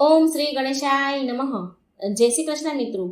ઓમ શ્રી ગણેશાય નમઃ. જય શ્રી કૃષ્ણ મિત્રો.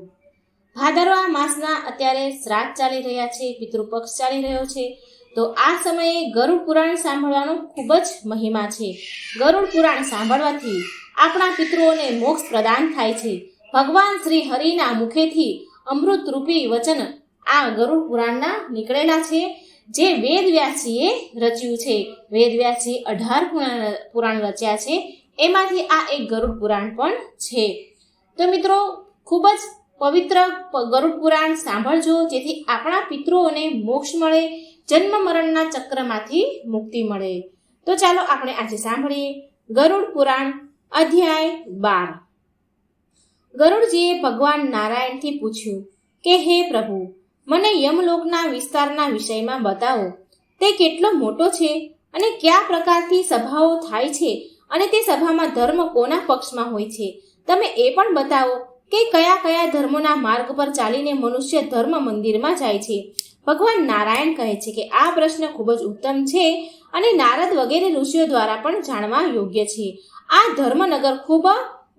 ભાદરવા માસના અત્યારે શ્રાદ્ધ ચાલી રહ્યા છે, પિતૃપક્ષ ચાલી રહ્યો છે. તો આ સમયે ગરુડ પુરાણ સાંભળવાનો ખૂબ જ મહિમા છે. ગરુડ પુરાણ સાંભળવાથી આપણા પિતૃઓને મોક્ષ પ્રદાન થાય છે. ભગવાન શ્રી હરિના મુખેથી અમૃત રૂપી વચન આ ગરુડ પુરાણના નીકળેલા છે. જે વેદવ્યાસીએ રચ્યું છે. વેદવ્યાસી અઢાર પુરાણ પુરાણ રચ્યા છે. એમાંથી આ એક ગરુડ પુરાણ પણ છે. તો મિત્રો, ખૂબ જ પવિત્ર ગરુડ પુરાણ સાંભળજો, જેથી આપણા પિતૃઓને મોક્ષ મળે, જન્મ મરણના ચક્રમાંથી મુક્તિ મળે. તો ચાલો આપણે આજે સાંભળીએ ગરુડ પુરાણ અધ્યાય બાર. ગરુડજીએ ભગવાન નારાયણથી પૂછ્યું કે, હે પ્રભુ, મને યમલોકના વિસ્તારના વિષયમાં બતાવો. તે કેટલો મોટો છે અને કયા પ્રકારથી સભાઓ થાય છે? અને તે સભામાં ધર્મ કોના પક્ષમાં હોય છે? તમે એ પણ બતાવો કે કયા કયા ધર્મોના માર્ગ પર ચાલીને મનુષ્ય ધર્મ મંદિરમાં જાય છે? ભગવાન નારાયણ કહે છે કે આ પ્રશ્ન ખૂબ જ ઉત્તમ છે અને નારદ વગેરે ઋષિઓ દ્વારા પણ જાણવા યોગ્ય છે. આ ધર્મનગર ખૂબ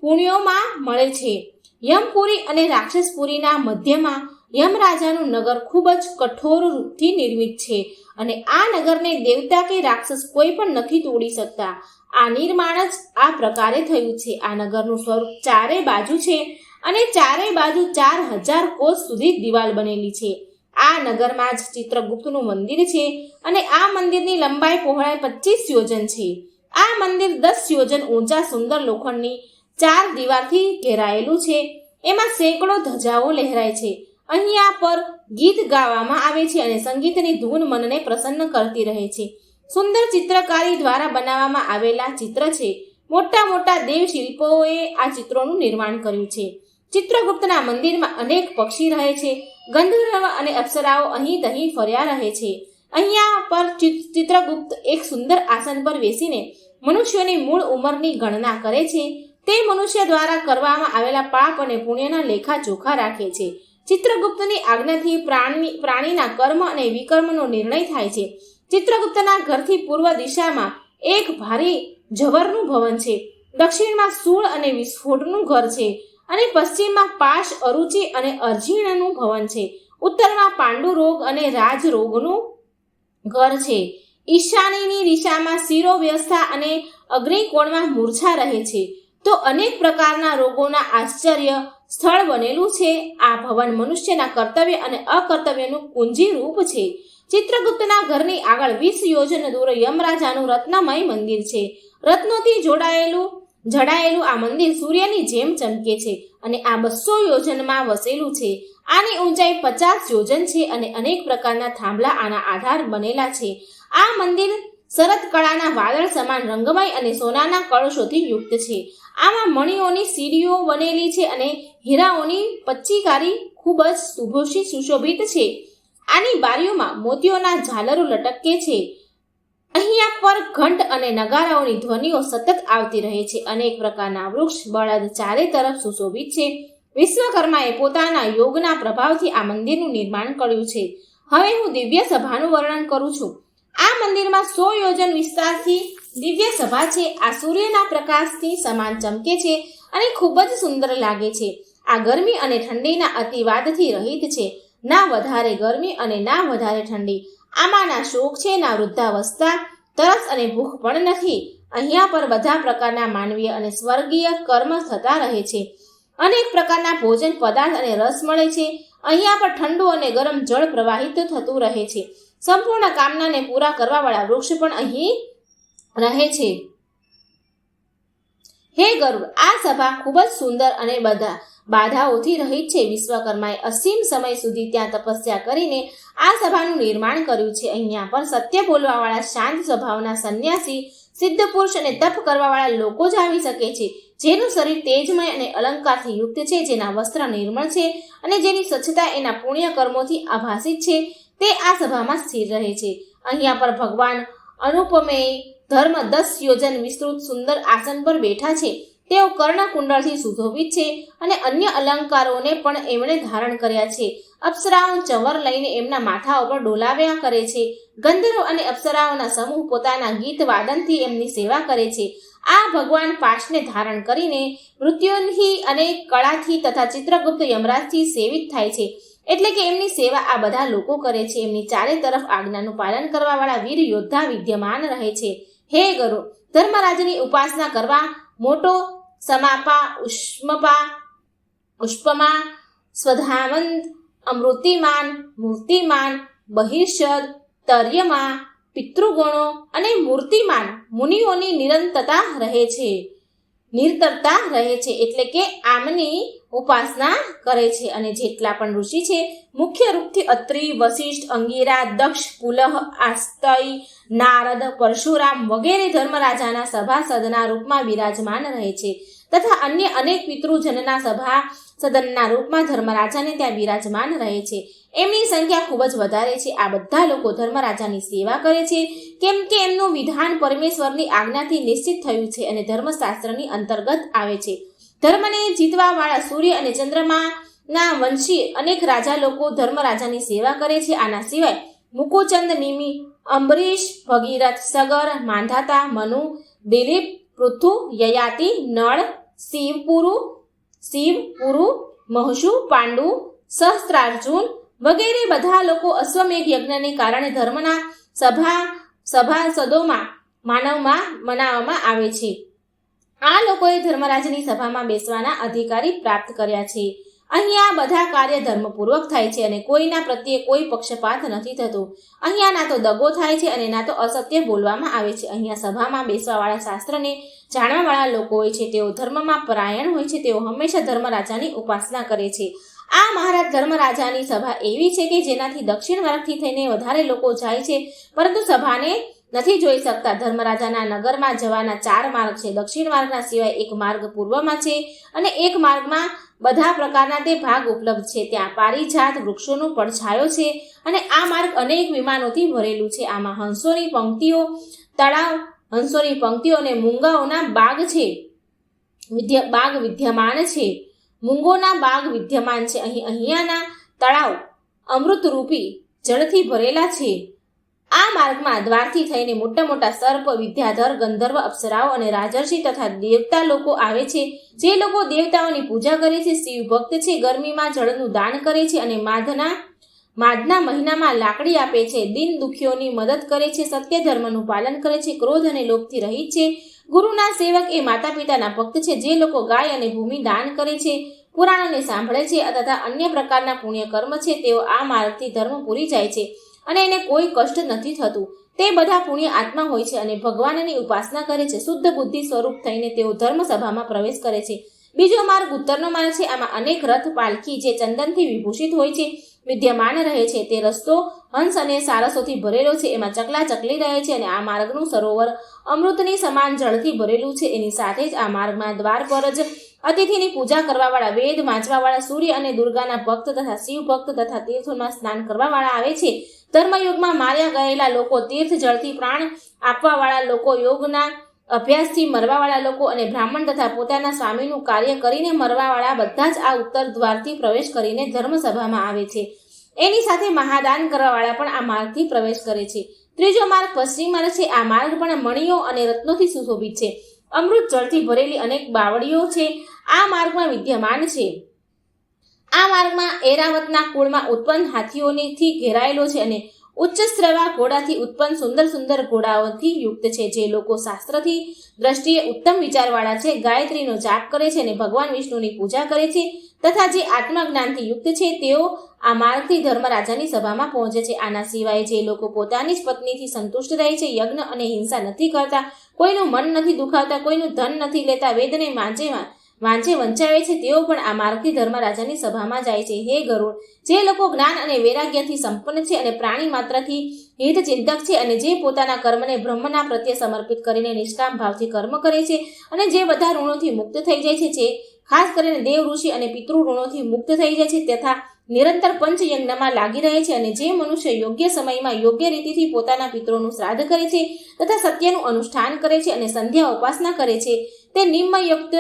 પુણ્યોમાં મળે છે. યમપુરી અને રાક્ષસપુરીના મધ્યમાં યમરાજાનું નગર ખૂબ જ કઠોર રૂપથી નિર્મિત છે અને આ નગરને દેવતા કે રાક્ષસ કોઈ પણ નથી તોડી શકતા. આ નિર્માણ જ આ પ્રકારે થયું છે. આ નગરનું સ્વરૂપ ચારે બાજુ છે અને ચારે બાજુ ચાર હજાર કોષ સુધી દિવાલ બનેલી છે. આ નગરમાં જ ચિત્રગુપ્તનું મંદિર છે અને આ મંદિરની લંબાઈ પહોળાઈ પચીસ યોજન છે. આ મંદિર દસ યોજન ઊંચા સુંદર લોખંડની ચાર દીવારથી ઘેરાયેલું છે. એમાં સેંકડો ધજાઓ લહેરાય છે. અહીંયા પર ગીત ગાવામાં આવે છે અને સંગીતની ધૂન મનને પ્રસન્ન કરતી રહે છે. સુંદર ચિત્રકારી દ્વારા બનાવવામાં આવેલા ચિત્ર છે. મોટા મોટા દેવ શિલ્પોએ આ ચિત્રોનું નિર્માણ કર્યું છે. ચિત્રગુપ્તના મંદિરમાં અનેક પક્ષી રહે છે. ગંધર્વ અને અપ્સરાઓ અહીં તહીં ફર્યા રહે છે. અહીંયા પર ચિત્રગુપ્ત એક સુંદર આસન પર બેસીને મનુષ્યોની મૂળ ઉંમરની ગણના કરે છે. તે મનુષ્ય દ્વારા કરવામાં આવેલા પાપ અને પુણ્યના લેખા જોખા રાખે છે. ચિત્રગુપ્તની આજ્ઞાથી પ્રાણી પ્રાણીના કર્મ અને વિકર્મનો નિર્ણય થાય છે. ચિત્રગુપ્તના ઘરથી પૂર્વ દિશામાં એક ભારે જવરનું ભવન છે. દક્ષિણમાં સૂળ અને વિસ્ફોટનું ઘર છે અને પશ્ચિમમાં પાશ અરુચિ અને અર્જીણનું ભવન છે. ઉત્તરમાં પાંડુ રોગ અને રાજરોગનું ઘર છે. ઈશાનીની દિશામાં શિરો વ્યવસ્થા અને અગ્નિકોણમાં મૂર્છા રહે છે. તો અનેક પ્રકારના રોગોના આશ્ચર્ય સ્થળ બનેલું છે. આ ભવન મનુષ્યના કર્તવ્ય અને અકર્તવ્યનું કુંજી રૂપ છે. ચિત્રગુપ્તના ઘરની આગળ વીસ યોજન દૂર યમરાજાનું રત્નમય મંદિર છે. રત્નોથી જોડાયેલું, જડાયેલું આ મંદિર સૂર્યની જેમ ચમકે છે અને આ બસો યોજનમાં વસેલું છે. આની ઊંચાઈ પચાસ યોજન છે અને અનેક પ્રકારના થાંભલા આના આધાર બનેલા છે. આ મંદિર શરદ કળાના વાદળ સમાન રંગમય અને સોનાના કળશોથી યુક્ત છે. આમાં મણિઓની સીડીઓ બનેલી છે અને હીરાઓની પચ્ચીકારી ખૂબ જ સુભોષી સુશોભિત છે. આની બારીઓમાં મોતીઓના ઝાલરો લટકે છે. અહીંયા પર ઘંટ અને નગારાઓની ધ્વનિઓ સતત આવતી રહે છે. અનેક પ્રકારના વૃક્ષ, બળદ ચારે તરફ સુશોભિત છે. વિશ્વકર્માએ પોતાના યોગના પ્રભાવથી આ મંદિરનું નિર્માણ કર્યું છે. હવે હું દિવ્ય સભાનું વર્ણન કરું છું. આ મંદિરમાં સો યોજન વિસ્તારથી દિવ્ય સભા છે. આ સૂર્યના પ્રકાશથી સમાન ચમકે છે અને ખૂબ જ સુંદર લાગે છે. આ ગરમી અને ઠંડીના અતિવાદથી રહિત છે. ના વધારે ગરમી અને ના વધારે ઠંડી. આમાં ના શોક છે, ના વૃદ્ધાવસ્થા, તરસ અને ભૂખ પણ નથી. અહીંયા પર બધા પ્રકારના માનવીય અને સ્વર્ગીય કર્મ થતા રહે છે. અનેક પ્રકારના ભોજન પદાર્થ અને રસ મળે છે. અહીંયા પર ઠંડુ અને ગરમ જળ પ્રવાહિત થતું રહે છે. સંપૂર્ણ કામનાને પૂરા કરવાવાળા વૃક્ષ પણ અહીં રહે છે. હે ગરુડ, આ સભા ખૂબ જ સુંદર અને બધા બાધાઓથી રહિત છે. વિશ્વકર્માએ અસીમ સમય સુધી ત્યાં તપસ્યા કરીને આ સભાનું નિર્માણ કર્યું છે. અહીંયા પણ સત્ય બોલવાવાળા શાંત સ્વભાવના સંન્યાસી, સિદ્ધ પુરુષ અને તપ કરવાવાળા લોકો જ આવી શકે છે. જેનું શરીર તેજમય અને અલંકારથી યુક્ત છે, જેના વસ્ત્ર નિર્મળ છે અને જેની સ્વચ્છતા એના પુણ્ય કર્મોથી આભાસિત છે. તે આ સભામાં સ્થિર રહે છે. અહીંયા પર ભગવાન અનુપમેય ધર્મ દસ યોજન વિસ્તૃત સુંદર આસન પર બેઠા છે. તેઓ કર્ણકુંડળથી સુશોભિત છે અને અન્ય અલંકારોને પણ એમણે ધારણ કર્યા છે. અપ્સરાઓ ચવર લઈને એમના માથા ઉપર ડોલાવ્યા કરે છે. ગંધર્વ અને અપ્સરાઓના સમૂહ પોતાના ગીત વાદનથી એમની સેવા કરે છે. આ ભગવાન પાશને ધારણ કરીને મૃત્યુની અને કળાથી તથા ચિત્રગુપ્ત યમરાજથી સેવિત થાય છે. એટલે કે એમની સેવા આ બધા લોકો કરે છે. એમની ચારે તરફ આજ્ઞાનું પાલન કરવાવાળા વીર યોદ્ધા વિદ્યમાન રહે છે. હે ગરુ, ધર્મરાજની ઉપાસના કરવા મોટો સમાપા, ઉષ્મપા પુષ્પમા સ્વધાવંત, અમૃતિમાન, મૂર્તિમાન બહિર્ષદ તર્યમાં, પિતૃગુણો અને મૂર્તિમાન મુનિઓની નિરંતરતા રહે છે. નિરંતરતા રહે છે. એટલે કે આમની ઉપાસના કરે છે અને જેટલા પણ ઋષિ છે, મુખ્ય રૂપથી અત્રિ વશિષ્ઠ અંગીરા, દક્ષ, પુલહ, આસ્તય, નારદ, પરશુરામ વગેરે ધર્મરાજાના સભાસદના રૂપમાં બિરાજમાન રહે છે. તથા અન્ય અનેક પિતૃજનના સભા સદનના રૂપમાં ધર્મરાજાને ત્યાં બિરાજમાન રહે છે. એમની સંખ્યા ખૂબ જ વધારે છે. આ બધા લોકો ધર્મરાજાની સેવા કરે છે. કેમ કે એમનું વિધાન પરમેશ્વરની આજ્ઞાથી નિશ્ચિત થયું છે અને ધર્મશાસ્ત્રની અંતર્ગત આવે છે. ધર્મને જીતવા વાળા સૂર્ય અને ચંદ્રમાના વંશી અનેક રાજા લોકો ધર્મરાજાની સેવા કરે છે. આના સિવાય મુકુચંદ, નિમી, અંબરીશ, ભગીરથ સગર, માંધાતા, મનુ, દિલીપ પૃથુ યયાતિ, નળ, શિવપુરુ શિવપુરુ મહસુ પાંડુ, સહસ્ત્રાર્જુન વગેરે બધા લોકો અશ્વમેઘ યજ્ઞને કારણે ધર્મના સભા સભાસદોમાં માનવમાં, મનાવવામાં આવે છે. આ લોકોએ ધર્મરાજની સભામાં બેસવાના અધિકારી પ્રાપ્ત કર્યા છે. અહીંયા બધા કાર્ય ધર્મપૂર્વક થાય છે અને કોઈના પ્રત્યે કોઈ પક્ષપાત નથી થતો. અહીંયા ના તો દગો થાય છે અને ના તો અસત્ય બોલવામાં આવે છે. અહીંયા સભામાં બેસવાવાળા શાસ્ત્રને જાણવાવાળા લોકો હોય છે. તેઓ ધર્મમાં પરાયણ હોય છે. તેઓ હંમેશા ધર્મરાજાની ઉપાસના કરે છે. આ મહારાજ ધર્મરાજાની સભા એવી છે કે જેનાથી દક્ષિણ વર્ગથી થઈને વધારે લોકો જાય છે. પરંતુ સભાને નથી જોઈ શકતા. ધર્મરાજાના નગરમાં જવાના ચાર માર્ગ છે. દક્ષિણ માર્ગના સિવાય એક માર્ગ પૂર્વમાં છે અને એક માર્ગમાં બધા પ્રકારના તે ભાગ ઉપલબ્ધ છે. ત્યાં પારિજાત વૃક્ષોનો પડછાયો છે અને આ માર્ગ અનેક વિમાનોથી ભરેલું છે. આમાં હંસોની પંક્તિઓ, તળાવ, હંસોની પંક્તિઓ અને મૂંગાઓના બાગ છે. વિદ્ય, બાગ વિદ્યમાન છે. મૂંગોના બાગ વિદ્યમાન છે. અહીં અહીંયાના તળાવ અમૃતરૂપી જળથી ભરેલા છે. આ માર્ગમાં દ્વારથી થઈને મોટા મોટા સર્પ, વિદ્યાધર, ગંધર્વ અપ્સરાઓ અને રાજર્ષિ તથા દેવતા લોકો આવે છે. જે લોકો દેવતાઓની પૂજા કરે છે, શિવ ભક્ત છે, ગરમીમાં જળનું દાન કરે છે અને માધના માધના મહિનામાં લાકડી આપે છે, દિન દુખીઓની મદદ કરે છે, સત્ય ધર્મનું પાલન કરે છે, ક્રોધ અને લોભથી રહિત છે. ગુરુના સેવક એ માતા પિતાના ભક્ત છે, જે લોકો ગાય અને ભૂમિ દાન કરે છે, પુરાણોને સાંભળે છે તથા અન્ય પ્રકારના પુણ્ય કર્મ છે, તેઓ આ માર્ગથી ધર્મ પૂરી જાય છે. અને એને કોઈ કષ્ટ નથી થતું. તે બધા પુણ્ય આત્મા હોય છે અને ભગવાનની ઉપાસના કરે છે. શુદ્ધ બુદ્ધિ સ્વરૂપ થઈને તેઓ ધર્મસભામાં પ્રવેશ કરે છે. બીજો માર્ગ ઉત્તરનો માર્ગ છે. આમાં અનેક રથ પાલખી જે ચંદનથી વિભૂષિત હોય છે, વિદ્યમાન રહે છે. તે રસ્તો હંસ અને સારસોથી ભરેલો છે. એમાં ચકલા ચકલી રહે છે અને આ માર્ગનું સરોવર અમૃતની સમાન જળથી ભરેલું છે. એની સાથે જ આ માર્ગમાં દ્વાર પર જ અતિથિની પૂજા કરવાવાળા, વેદ વાંચવાવાળા, સૂર્ય અને દુર્ગાના ભક્ત તથા શિવ ભક્ત તથા તીર્થોમાં સ્નાન કરવાવાળા આવે છે. ધર્મયુગમાં માર્યા ગયેલા લોકો તીર્થ જળથી પ્રાણ આપવાવાળા લોકો, યોગના અભ્યાસથી મરવાવાળા લોકો અને બ્રાહ્મણ તથા પોતાના સ્વામીનું કાર્ય કરીને મરવાવાળા બધા જ આ ઉત્તર દ્વારથી પ્રવેશ કરીને ધર્મસભામાં આવે છે. એની સાથે મહાદાન કરવાવાળા પણ આ માર્ગથી પ્રવેશ કરે છે. ત્રીજો માર્ગ પશ્ચિમ માર્ગ છે. આ માર્ગ પણ મણીઓ અને રત્નોથી સુશોભિત છે. અમૃત જળથી ભરેલી અનેક બાવળીઓ છે. આ માર્ગમાં વિદ્યમાન છે. આ માર્ગમાં એરાવતના કુળમાં ઉત્પન્ન હાથીઓથી ઘેરાયેલો છે અને ઉચ્ચ શ્રવા ઘોડાથી ઉત્પન્ન સુંદર સુંદર ઘોડાઓથી યુક્ત છે. જે લોકો શાસ્ત્રથી દ્રષ્ટિએ ઉત્તમ વિચારવાળા છે, ગાયત્રીનો જાપ કરે છે અને ભગવાન વિષ્ણુની પૂજા કરે છે તથા જે આત્મજ્ઞાનથી યુક્ત છે, તેઓ આ માર્ગથી ધર્મરાજાની સભામાં પહોંચે છે. આના સિવાય જે લોકો પોતાની જ પત્નીથી સંતુષ્ટ રહે છે, યજ્ઞ અને હિંસા નથી કરતા, કોઈનું મન નથી દુખાવતા, કોઈનું ધન નથી લેતા, વેદને વાંચેમાં વાંચે વંચાવે છે, તેઓ પણ આ માર્ગથી ધર્મરાજાની સભામાં જાય છે. હે ગરુડ, જે લોકો જ્ઞાન અને વૈરાગ્યથી સંપન્ન છે અને પ્રાણી માત્રથી હિત ચિંતક છે અને જે પોતાના કર્મને બ્રહ્મના પ્રત્યે સમર્પિત કરીને નિષ્કામ ભાવથી કર્મ કરે છે અને જે બધા ઋણોથી મુક્ત થઈ જાય છે, જે ખાસ કરીને દેવ ઋષિ અને પિતૃ ઋણોથી મુક્ત થઈ જાય છે, તથા નિરંતર પંચયજ્ઞમાં લાગી રહે છે અને જે મનુષ્ય યોગ્ય સમયમાં યોગ્ય રીતિથી પોતાના પિત્રોનું શ્રાદ્ધ કરે છે તથા સત્યનું અનુષ્ઠાન કરે છે અને સંધ્યા ઉપાસના કરે છે તે નિમ્ન યુક્ત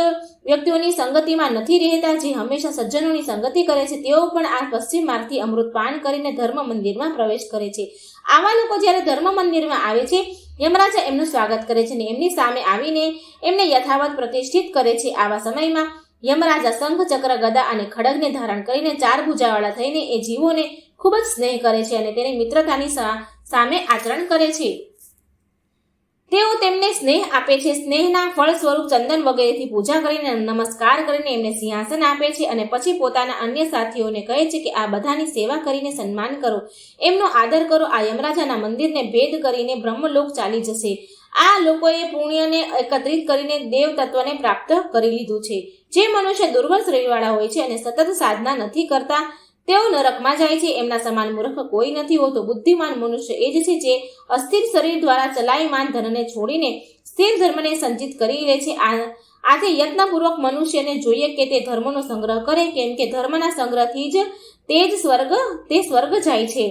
વ્યક્તિઓની સંગતિમાં નથી રહેતા, જે હંમેશા સજ્જનોની સંગતિ કરે છે, તેઓ પણ આ પશ્ચિમ માર્ગથી અમૃત પાન કરીને ધર્મ મંદિરમાં પ્રવેશ કરે છે. આવા લોકો જ્યારે ધર્મ મંદિરમાં આવે છે, યમરાજા એમનું સ્વાગત કરે છે અને એમની સામે આવીને એમને યથાવત પ્રતિષ્ઠિત કરે છે. આવા સમયમાં યમરાજા શંખ, ચક્ર, ગદા અને ખડગને ધારણ કરીને ચાર ભૂજાવાળા થઈને એ જીવોને ખૂબ જ સ્નેહ કરે છે અને તેની મિત્રતાની સામે આચરણ કરે છે. તેઓ તેમને સ્નેહ આપે છે. સ્નેહના ફળ સ્વરૂપ ચંદન વગેરેથી પૂજા કરીને નમસ્કાર કરીને એમને સિંહાસન આપે છે અને પછી પોતાના અન્ય સાથીઓને કહે છે કે આ બધાની સેવા કરીને સન્માન કરો. એમનો આદર કરો. આ યમરાજાના મંદિરને ભેદ કરીને બ્રહ્મલોક ચાલી જશે. આ લોકોએ પુણ્યને એકત્રિત કરીને દેવ તત્વને પ્રાપ્ત કરી લીધું છે. જે મનુષ્ય દુર્બળ શ્રેણીવાળા હોય છે અને સતત સાધના નથી કરતા તેઓ નરકમાં જાય છે, એમના સમાન મૂર્ખ કોઈ નથી હોતો. બુદ્ધિમાન મનુષ્ય એ જ છે જે અસ્થિર શરીર દ્વારા ચલાયમાન ધનને છોડીને સ્થિર ધર્મને સંચિત કરી લે છે. આ આથી યત્નપૂર્વક મનુષ્યને જોઈએ કે તે ધર્મનો સંગ્રહ કરે કેમ કે ધર્મના સંગ્રહથી જ તે જ સ્વર્ગ, તે સ્વર્ગ જાય છે.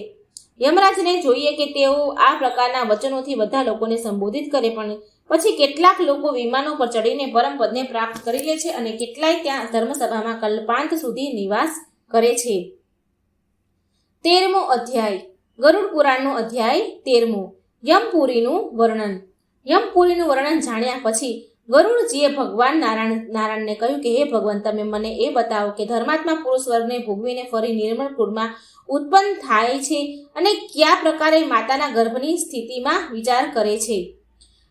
યમરાજને જોઈએ કે તેઓ આ પ્રકારના વચનોથી બધા લોકોને સંબોધિત કરે, પણ પછી કેટલાક લોકો વિમાનો પર ચડીને પરમપદને પ્રાપ્ત કરી લે છે અને કેટલાય ત્યાં ધર્મસભામાં કલ્પાંત સુધી નિવાસ કરે છે. તેરમો અધ્યાય. ગરુડ પુરાણનો અધ્યાય તેરમો. યમપુરીનું વર્ણન. યમપુરીનું વર્ણન જાણ્યા પછી ગરુડજીએ ભગવાન નારાયણ, નારાયણને કહ્યું કે, હે ભગવાન, તમે મને એ બતાવો કે ધર્માત્મા પુરુષ વર્ગને ભોગવીને ફરી નિર્મળ કુળમાં ઉત્પન્ન થાય છે અને કયા પ્રકારે માતાના ગર્ભની સ્થિતિમાં વિચાર કરે છે?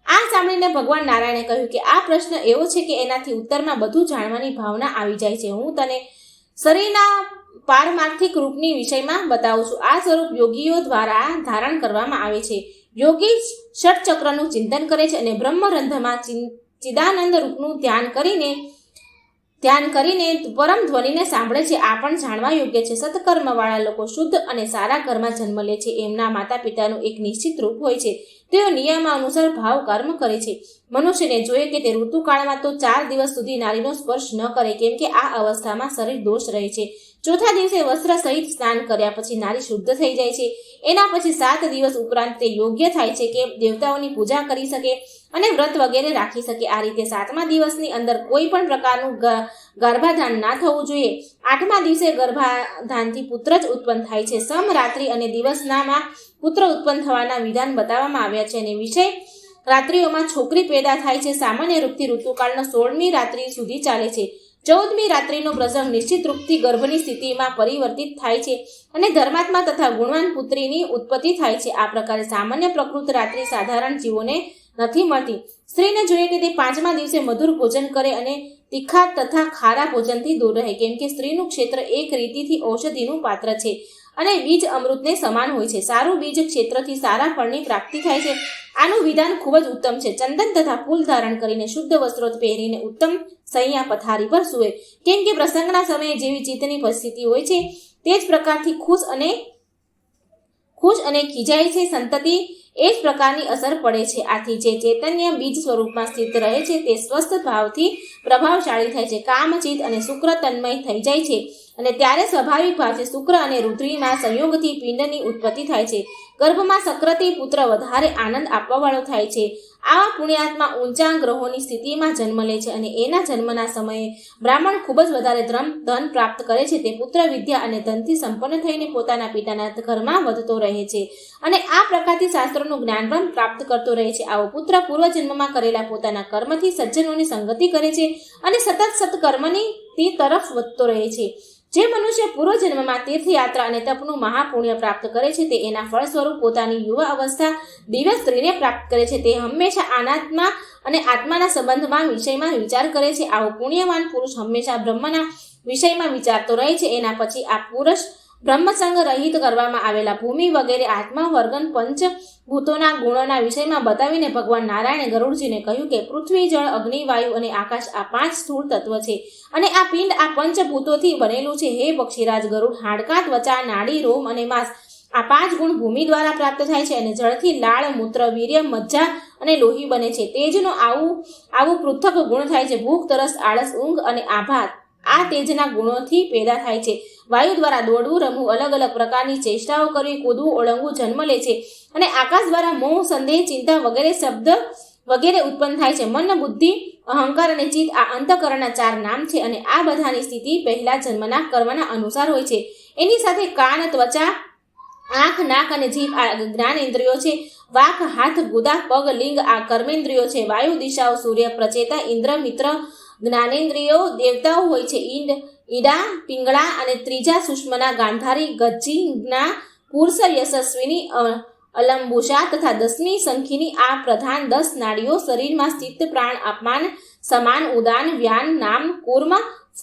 આ સાંભળીને ભગવાન નારાયણે કહ્યું કે, આ પ્રશ્ન એવો છે કે એનાથી ઉત્તરમાં બધું જાણવાની ભાવના આવી જાય છે. હું તને શરીરના પારમાર્થિક રૂપની વિષયમાં બતાવું છું. આ સ્વરૂપ યોગીઓ દ્વારા ધારણ કરવામાં આવે છે. યોગી ષટચક્રનું ચિંતન કરે છે અને બ્રહ્મરંધમાં ચિદાનંદ રૂપનું ધ્યાન કરીને ધ્યાન કરીને પરમ ધ્વનિને સાંભળે છે. આ પણ જાણવા યોગ્ય છે. સત્કર્મવાળા લોકો શુદ્ધ અને સારા ઘરમાં જન્મ લે છે. એમના માતા પિતાનું એક નિશ્ચિત રૂપ હોય છે. તેઓ નિયમ અનુસાર ભાવ કર્મ કરે છે. મનુષ્યને જોઈએ કે તે ઋતુકાળમાં તો ચાર દિવસ સુધી નારીનો સ્પર્શ ન કરે, કેમ કે આ અવસ્થામાં શરીર દોષ રહે છે. ચોથા દિવસે વસ્ત્ર સહિત સ્નાન કર્યા પછી નારી શુદ્ધ થઈ જાય છે. એના પછી સાત દિવસ ઉપરાંત તે યોગ્ય થાય છે કે દેવતાઓની પૂજા કરી શકે અને વ્રત વગેરે રાખી શકે. આ રીતે સાતમા દિવસની અંદર કોઈ પણ પ્રકારનું ગર્ભાધાન ના થવું જોઈએ. આઠમા દિવસે ગર્ભાધાનથી પુત્ર જ ઉત્પન્ન થાય છે. સમ રાત્રિ અને દિવસનામાં પુત્ર ઉત્પન્ન થવાના વિધાન બતાવવામાં આવ્યા છે અને વિષય, રાત્રિઓમાં છોકરી પેદા થાય છે. સામાન્ય રૂપથી ઋતુકાળનો સોળમી રાત્રિ સુધી ચાલે છે. ચૌદમી રાત્રિનો પ્રસંગ નિશ્ચિત રૂપથી ગર્ભની સ્થિતિમાં પરિવર્તિત થાય છે અને ધર્માત્મા તથા ગુણવાન પુત્રીની ઉત્પત્તિ થાય છે. આ પ્રકારે સામાન્ય પ્રકૃત રાત્રિ સાધારણ જીવોને નથી મળતી. સ્ત્રીને જોઈએ કે તે પાંચમા દિવસે મધુર ભોજન કરે અને તીખા તથા ખારા ભોજનથી દૂર રહે. કેમ કે સ્ત્રીનું ક્ષેત્ર એક રીતિથી ઔષધિનું પાત્ર છે. અને બીજ અમૃતને સમાન હોય છે. સારું બીજ ક્ષેત્રથી સારા ફળની પ્રાપ્તિ થાય છે. આનું વિધાન ખૂબ જ ઉત્તમ છે. ચંદન તથા ફૂલ ધારણ કરીને શુદ્ધ વસ્ત્રો પહેરીને ઉત્તમ સૈયા પથારી પર સૂવે. કેમ કે પ્રસંગના સમયે જેવી ચિત્તની પરિસ્થિતિ હોય છે, તે જ પ્રકારથી ખુશ અને ખુશ અને ખીજાય છે. સંતતિ એ જ પ્રકારની અસર પડે છે. આથી જે ચૈતન્ય બીજ સ્વરૂપમાં સ્થિત રહે છે, તે સ્વસ્થ ભાવથી પ્રભાવશાળી થાય છે. કામચિત અને શુક્ર તન્મય થઈ જાય છે. અને ત્યારે સ્વાભાવિક ભાવે શુક્ર અને રુદ્રીના સંયોગથી પિંડની ઉત્પત્તિ થાય છે. ગર્ભમાં સક્રતી પુત્ર વધારે આનંદ આપવાવાળો થાય છે. આવા પુણ્યાત્મા ઊંચા ગ્રહોની સ્થિતિમાં જન્મ લે છે અને એના જન્મના સમયે બ્રાહ્મણ ખૂબ જ વધારે ધ્રમ ધન પ્રાપ્ત કરે છે. તે પુત્ર વિદ્યા અને ધનથી સંપન્ન થઈને પોતાના પિતાના ઘરમાં વધતો રહે છે અને આ પ્રકારથી શાસ્ત્રોનું જ્ઞાન પણ પ્રાપ્ત કરતો રહે છે. આવો પુત્ર પૂર્વજન્મમાં કરેલા પોતાના કર્મથી સજ્જનોની સંગતિ કરે છે અને સતત સત્કર્મની તે તરફ વધતો રહે છે. જે મનુષ્ય પૂર્વજન્મમાં તીર્થયાત્રા અને તપનું મહાપુણ્ય પ્રાપ્ત કરે છે, તે એના ફળ સ્વરૂપ પોતાની યુવા અવસ્થા દિવ્ય સ્ત્રીને પ્રાપ્ત કરે છે. તે હંમેશા અનાત્મા અને આત્માના સંબંધમાં વિષયમાં વિચાર કરે છે. આવો પુણ્યવાન પુરુષ હંમેશા બ્રહ્મના વિષયમાં વિચારતો રહે છે. એના પછી આ પુરુષ બ્રહ્મસંગ રહિત કરવામાં આવેલા ભૂમિ વગેરે આત્મા વર્ગન પંચ ભૂતોના ગુણોના વિષયમાં બતાવીને ભગવાન નારાયણે ગરુડજીને કહ્યું કે પૃથ્વી, જળ, અગ્નિ, વાયુ અને આકાશ આ પાંચ સ્થૂળ તત્વ છે. અને આ પિંડ આ પંચભૂતોથી બનેલું છે. હે પક્ષીરાજ ગરુડ હાડકા ત્વચા નાડી, રોમ અને માંસ આ પાંચ ગુણ ભૂમિ દ્વારા પ્રાપ્ત થાય છે અને જળથી લાળ, મૂત્ર, વીર્ય, મજ્જા અને લોહી બને છે. તેજનો આવું આવું પૃથક ગુણ થાય છે. ભૂખ, તરસ, આળસ, ઊંઘ અને આભાર આ તેજના ગુણોથી પેદા થાય છે. વાયુ દ્વારા દોડવું, રમવું અલગ અલગ પ્રકારની ચેષ્ટાઓ કરવી, કૂદવું, ઓળંગવું, જન્મ લે છે. અને આકાશ દ્વારા મોહ, સંદેહ, ચિંતા વગેરે શબ્દ વગેરે ઉત્પન્ન થાય છે. મન, બુદ્ધિ, અહંકાર અને ચિત્ત આ અંતકરણના ચાર નામ છે અને આ બધાની સ્થિતિ પહેલા જન્મના કર્મના અનુસાર હોય છે. એની સાથે કાન, ત્વચા, આંખ, નાક અને જીભ આ જ્ઞાન ઇન્દ્રિયો છે. વાક, હાથ, ગુદા, પગ, લિંગ આ કર્મેન્દ્રિયો છે. વાયુ દિશાઓ, સૂર્ય, પ્રચેતા, ઇન્દ્ર, મિત્ર જ્ઞાનેન્દ્રિયો દેવતાઓ હોય છે. ઈંડ, ઈડા, પિંગળા અને ત્રીજા સુષ્મના ગાંધારી ગજ્જીના પુરુષ યશસ્વીની અલંબુષા તથા દસમી સંખીની આ પ્રધાન દસ નાડીઓ શરીરમાં સ્થિત પ્રાણ, અપમાન, સમાન, ઉદાન, વ્યાન, નામ, કુર્મ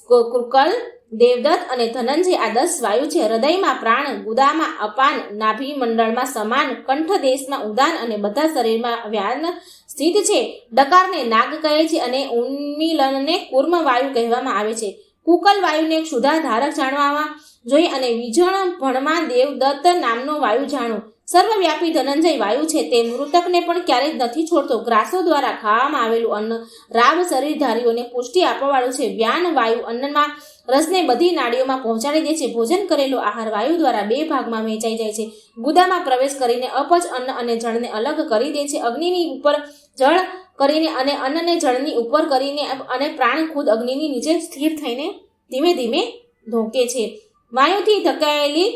કુકલ દેવદત્ત અને ધનંજય આ દસ વાયુ છે. હૃદયમાં પ્રાણ, ગુદામાં અપાન, નાભી મંડળમાં સમાન, કંઠ દેશમાં ઉદાન અને બધા શરીરમાં વ્યાન સ્થિત છે. ડકારને નાગ કહે છે અને ઉન્મિલનને કુર્મ વાયુ કહેવામાં આવે છે. કુકલ વાયુને ક્ષુધા ધારક જાણવામાં જોઈએ અને વિજણ ભણમાં દેવદત્ત નામનો વાયુ જાણો. સર્વવ્યાપી ધનંજય વાયુ છે. તે મૃતકને પણ ક્યારેય નથી છોડતો. ગ્રાસો દ્વારા ખાવામાં આવેલું અન્ન રાવ શરીરધારીઓને પુષ્ટિ આપવાવાળું છે. વ્યાન વાયુ અન્નમાં રસને બધી નાડીઓમાં પહોંચાડી દે છે. ભોજન કરેલો આહાર વાયુ દ્વારા બે ભાગમાં વહેંચાઈ જાય છે. ગુદામાં પ્રવેશ કરીને અપચ અન્ન અને જળને અલગ કરી દે છે. અગ્નિની ઉપર જળ કરીને અને અન્નને જળની ઉપર કરીને અને પ્રાણ ખુદ અગ્નિની નીચે સ્થિર થઈને ધીમે ધીમે ધોકે છે. વાયુથી ધકાયેલી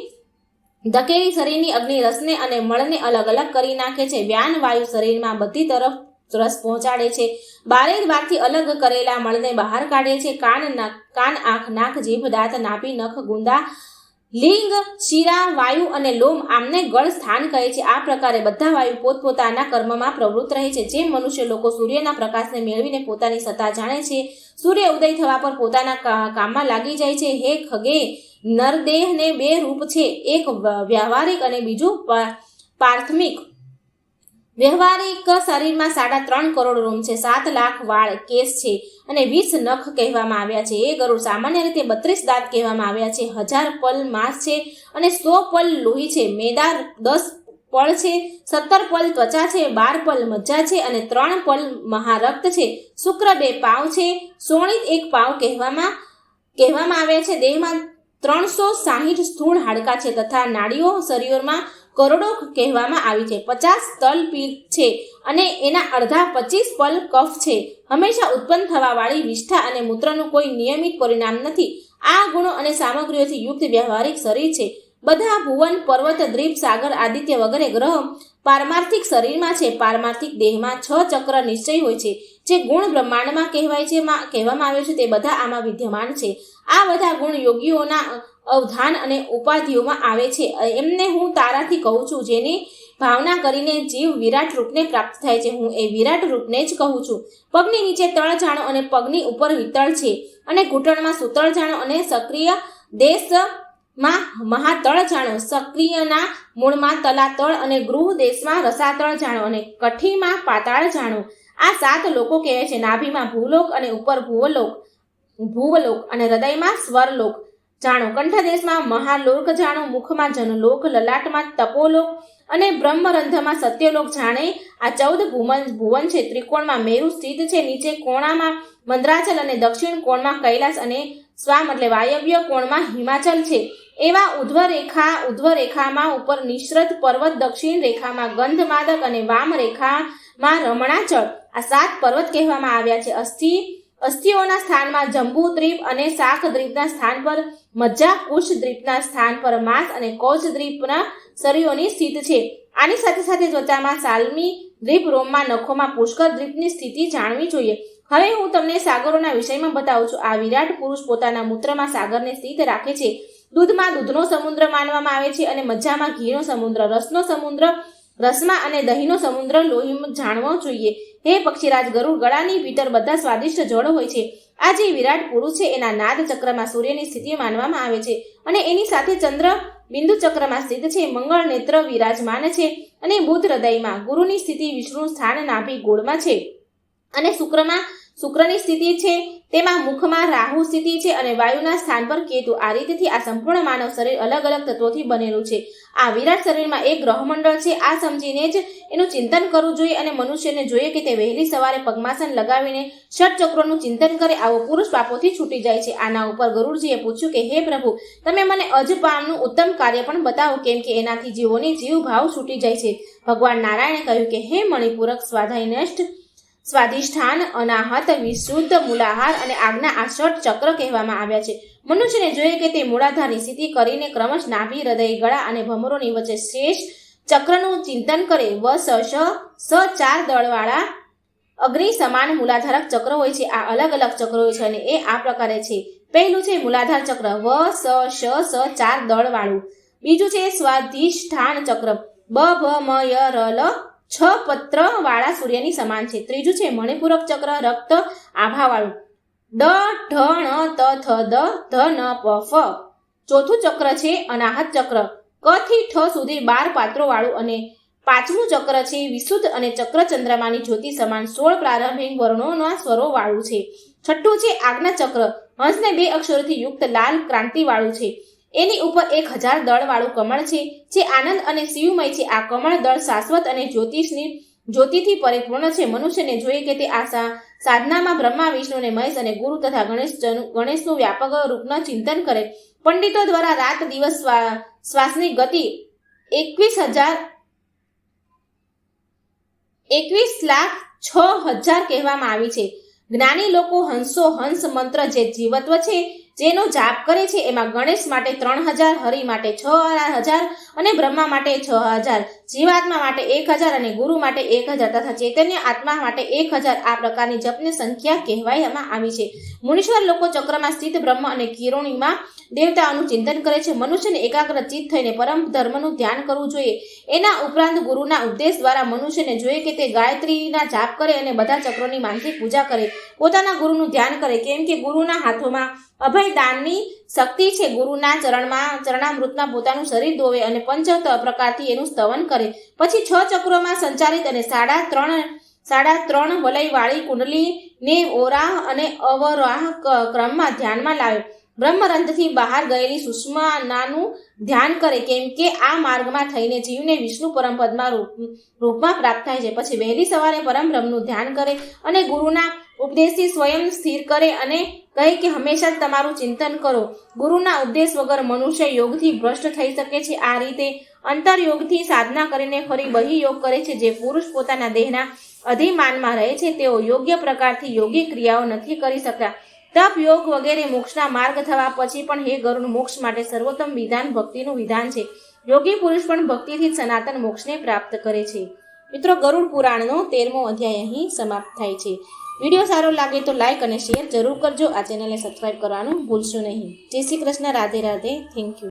ધકેલી શરીરની અગ્નિ રસને અને મળને અલગ અલગ કરી નાખે છે. વ્યાન વાયુ શરીરમાં બધી તરફ રસ પહોંચાડે છે. બારે દ્વારથી અલગ કરેલા મળને બહાર કાઢે છે. કાન કાન, આંખ, નાક, જીભ, દાંત, નાભી, નખ, ગુંદા, લિંગ, શિરા, વાયુ અને લોમ આમને ગળ સ્થાન કહે છે. આ પ્રકારે બધા વાયુ પોતપોતાના કર્મમાં પ્રવૃત્ત રહે છે. જે મનુષ્ય લોકો સૂર્યના પ્રકાશને મેળવીને પોતાની સત્તા જાણે છે, સૂર્ય ઉદય થવા પર પોતાના કામમાં લાગી જાય છે. હે ખગે, નરદેહને બે રૂપ છે. એક વ્યવહારિક અને બીજું પાર્થમિક. વ્યવહારિક શરીરમાં સાડા ત્રણ કરોડ રોમ છે, સાત લાખ વાળ કેસ છે અને વીસ નખ કહેવામાં આવ્યા છે. એ ગરુડ સામાન્ય રીતે બત્રીસ દાંત કહેવામાં આવ્યા છે, હજાર પલ માંસ છે અને સો પલ લોહી છે. મેદા દસ પળ છે, સત્તર પલ ત્વચા છે, બાર પલ મજ્જા છે અને ત્રણ પલ મહારક્ત છે. શુક્ર બે પાવ છે, સોણિત એક પાવ કહેવામાં કહેવામાં આવ્યા છે. દેહમાં ત્રણસો સાહીઠ સ્થૂળ હાડકા છે તથા નાડીઓ શરીરમાં કરોડો કહેવામાં આવી છે. પચાસ તલ પીઠ છે અને એના અડધા પચીસ પલ કફ છે. હંમેશા ઉત્પન્ન થવાવાળી વિષ્ઠા અને મૂત્રનું કોઈ નિયમિત પરિણામ નથી. આ ગુણો અને સામગ્રીઓથી યુક્ત વ્યવહારિક શરીર છે. બધા ભુવન, પર્વત, દ્વીપ, સાગર, આદિત્ય વગેરે ગ્રહ પારમાર્થિક શરીરમાં છે. પારમાર્થિક દેહમાં છ ચક્ર નિશ્ચય હોય છે. જે ગુણ બ્રહ્માંડમાં કહેવાય છે કહેવામાં આવે છે, તે બધા આમાં વિદ્યમાન છે. આ બધા ગુણ યોગીઓના અવધાન અને ઉપાધિઓમાં આવે છે. એમને હું તારાથી કહું છું, જેની ભાવના કરીને જીવ વિરાટ રૂપને પ્રાપ્ત થાય છે. હું એ વિરાટ રૂપને જ કહું છું. પગની નીચે તળ જાણો અને પગની ઉપર વિતળ છે અને ઘૂંટણમાં સુતળ જાણો અને સક્રિય દેશમાં મહાતળ જાણો. સક્રિયના મૂળમાં તલાતળ અને ગૃહ દેશમાં રસાતળ જાણો અને કઠીમાં પાતાળ જાણો. આ સાત લોકો કહેવાય છે. નાભીમાં ભૂલોક અને ઉપર ભૂવલોક ભૂવલોક અને હૃદયમાં સ્વરલોક. જાણો, કંઠદેશમાં મહાલોક જાણો, મુખમાં જનલોક, લલાટમાં તપોલોક અને બ્રહ્મરંધમાં સત્યલોક જાણે. આ ચૌદ ભુવન ભુવન છે, ત્રિકોણમાં મેરુ સ્થિત છે, નીચે કોણામાં મંદ્રાચલ અને દક્ષિણ કોણમાં કૈલાસ અને સ્વામ એટલે વાયવ્ય કોણમાં હિમાચલ છે. એવા ઉધ્વ રેખા ઉધ્વ રેખામાં ઉપર નિશ્રત પર્વત, દક્ષિણ રેખામાં ગંધમાદક અને વામ રેખામાં રમણાચળ. આ સાત પર્વત કહેવામાં આવ્યા છે. અસ્થિ અસ્થિઓના સ્થાનમાં જંબુ દ્વીપ અને શાક દ્વીપના સ્થાન પર, મજ્જા કુશ દ્વીપના સ્થાન પર, માંસ અને કોચ દ્વીપના શરીરોની સ્થિત છે. આની સાથે સાથે ત્વચામાં સાલમી દ્વીપ રોમમાં નખોમાં પુષ્કર દ્વીપની સ્થિતિ જાણવી જોઈએ. હવે હું તમને સાગરોના વિષયમાં બતાવું છું. આ વિરાટ પુરુષ પોતાના મૂત્રમાં સાગરને સ્થિત રાખે છે. દૂધમાં દૂધનો સમુદ્ર માનવામાં આવે છે અને મજ્જામાં ઘીનો સમુદ્ર, રસનો સમુદ્ર રસમાં અને દહીંનો સમુદ્ર લોહી જાણવો જોઈએ. હે પક્ષીરાજ, ગરુડ ગળાની ભીતર બધા સ્વાદિષ્ટ જળ હોય છે. આ જે વિરાટ પુરુષ છે એના નાદ ચક્રમાં સૂર્યની સ્થિતિ માનવામાં આવે છે અને એની સાથે ચંદ્ર બિંદુ ચક્રમાં સ્થિત છે. મંગળ નેત્ર વિરાજમાન છે અને બુધ હૃદયમાં ગુરુની સ્થિતિ વિષ્ણુ સ્થાન નાભી ગોળમાં છે. અને શુક્રમાં શુક્રની સ્થિતિ છે તેમાં મુખમાં રાહુ સ્થિતિ છે અને વાયુના સ્થાન પર કેતુ આ રીતથી આ સંપૂર્ણ માનવ શરીર અલગ અલગ તત્વોથી બનેલું છે. આ વિરાટ શરીરમાં એક ગ્રહમંડળ છે, આ સમજીને જ એનું ચિંતન કરવું જોઈએ અને મનુષ્યને જોઈએ કે તે વહેલી સવારે પગમાસન લગાવીને ષટચક્રોનું ચિંતન કરે આવો પુરુષ પાપોથી છૂટી જાય છે. આના ઉપર ગરુડજીએ પૂછ્યું કે, હે પ્રભુ, તમે મને અજપામનું ઉત્તમ કાર્ય પણ બતાવો, કેમ કે એનાથી જીવોની જીવ ભાવ છૂટી જાય છે. ભગવાન નારાયણે કહ્યું કે, હે મણિપૂરક સ્વાધ્યાય સ્વાધિષ્ઠાન, અનાહત, વિશુદ્ધ મૂલાહાર અને આજ્ઞા આસઠ ચક્ર કહેવામાં આવ્યા છે. મનુષ્યને જોઈએ કે તે મૂળાધારની સ્થિતિ કરીને ક્રમશ નાભી, હૃદય, ગળા અને ભમરોની વચ્ચે શેષ ચક્રનું ચિંતન કરે. વ, સ સ, ચાર દળવાળા અગ્નિ સમાન મૂલાધારક ચક્ર હોય છે. આ અલગ અલગ ચક્રો હોય છે અને એ આ પ્રકારે છે. પહેલું છે મૂલાધાર ચક્ર. વ, સ, શ, સ, ચાર દળવાળું. બીજું છે સ્વાધિષ્ઠાન ચક્ર. બ, ભ, મ, ય, ર, લ છ પત્ર વાળા સૂર્યની સમાન છે. ત્રીજું છે, મણિપૂરક ચક્ર, રક્ત, આભાવાળું. ડ ઢ, ણ, ત, થ, દ, ધ, ન, પ, ફ. ચોથું ચક્ર છે, અનાહત ચક્ર. ક થી ઠ સુધી બાર પાત્રો વાળું અને પાંચમું ચક્ર છે, વિશુદ્ધ અને ચક્ર ચંદ્રમાની જ્યોતિ સમાન સોળ પ્રારંભિક વર્ણોના સ્વરો વાળું છે. છઠ્ઠું છે આજ્ઞા ચક્ર હંસને બે અક્ષરોથી યુક્ત લાલ ક્રાંતિ વાળું છે. એની ઉપર એક હજાર દળવાળું કમળ છે, જે આનંદ અને શિવમય છે. આ કમળ દળ શાશ્વત અને જ્યોતિષની, જ્યોતિથી પરિપૂર્ણ છે. મનુષ્યને જોઈએ કે તે આ સાધનામાં બ્રહ્મા વિષ્ણુ અને મહેશ અને ગુરુ તથા ગણેશ ગણેશનું વ્યાપક રૂપના ચિંતન કરે. પંડિતો દ્વારા રાત દિવસ શ્વાસની ગતિ એકવીસ હજાર, એકવીસ લાખ છ હજાર કહેવામાં આવી છે. જ્ઞાની લોકો હંસો હંસ મંત્ર જે જીવત્વ છે જેનો જાપ કરે છે એમાં ગણેશ માટે ત્રણ હજાર હરિ માટે છ હજાર અને બ્રહ્મા માટે છ હજાર, જીવાત્મા માટે એક હજાર અને ગુરુ માટે એક હજાર તથા ચૈતન્ય આત્મા માટે એક હજાર આ પ્રકારની જપની સંખ્યા કહેવામાં આવી છે. મુનીશ્વર લોકો ચક્રમાં સ્થિત બ્રહ્મ અને કિરોણીમાં દેવતાઓનું ચિંતન કરે છે. મનુષ્યને એકાગ્ર ચિત્ત થઈને પરમ ધર્મનું ધ્યાન કરવું જોઈએ. એના ઉપરાંત ગુરુના ઉપદેશ દ્વારા મનુષ્યને જોઈએ કે તે ગાયત્રીના જાપ કરે અને બધા ચક્રોની માનસિક પૂજા કરે. પોતાના ગુરુનું ધ્યાન કરે, કેમ કે ગુરુના હાથોમાં અભય દાનની શક્તિ છે. ગુરુના ચરણમાં, ચરણામૃતમાં પોતાનું શરીર ધોવે અને પંચ પ્રકારથી એનું સ્તવન કરે. પછી છ ચક્રોમાં સંચાલિત અને સાડા ત્રણ સાડા ત્રણ વલયવાળી કુંડલીને ઓરાહ અને અવરાહ ક્રમમાં ધ્યાનમાં લાવે. બ્રહ્મરંધથી બહાર ગયેલી સુષ્માનાનું ધ્યાન કરે કેમ કે આ માર્ગમાં થઈને જીવને વિષ્ણુ પરમપદમાં રૂપ, રૂપમાં પ્રાપ્ત થાય છે. પછી વહેલી સવારે પરમ બ્રહ્મનું ધ્યાન કરે અને ગુરુના ઉપદેશથી સ્વયં સ્થિર કરે અને કહે કે હંમેશા તમારું ચિંતન કરો. ગુરુના ઉપદેશ વગર મનુષ્ય યોગથી ભ્રષ્ટ થઈ શકે છે. આ રીતે અંતરયોગથી સાધના કરીને ફરી બહી યોગ કરે છે. જે પુરુષ પોતાના દેહના અધિમાનમાં રહે છે, તેઓ યોગ્ય પ્રકારથી યોગી ક્રિયાઓ નથી કરી શકતા. તપ, યોગ વગેરે મોક્ષના માર્ગ થવા પછી પણ હે ગરુડ, મોક્ષ માટે સર્વોત્તમ વિધાન ભક્તિનું વિધાન છે. યોગી પુરુષ પણ ભક્તિથી સનાતન મોક્ષને પ્રાપ્ત કરે છે. મિત્રો, ગરુડ પુરાણનો તેરમો અધ્યાય અહીં સમાપ્ત થાય છે. વીડિયો સારો લાગે તો લાઇક અને શેર જરૂર કરજો. આ ચેનલને સબસ્ક્રાઈબ કરવાનું ભૂલશો નહીં. જય શ્રી કૃષ્ણ. રાધે રાધે. Thank you.